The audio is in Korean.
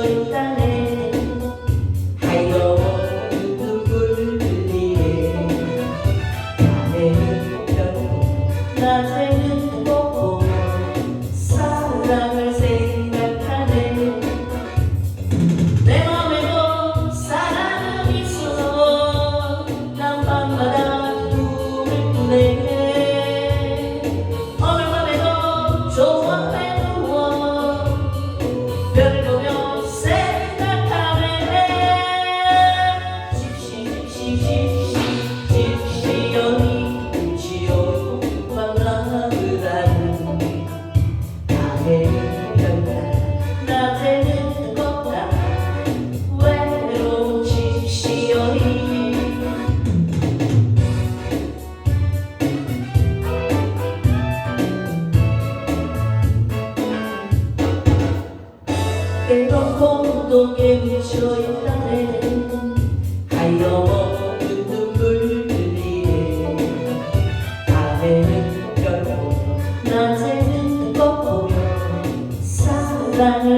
Yo 때론 공동에 묻혀있다네 하염없는 눈물들이네. 밤에는 별보며 낮에는 꽃보며 사랑을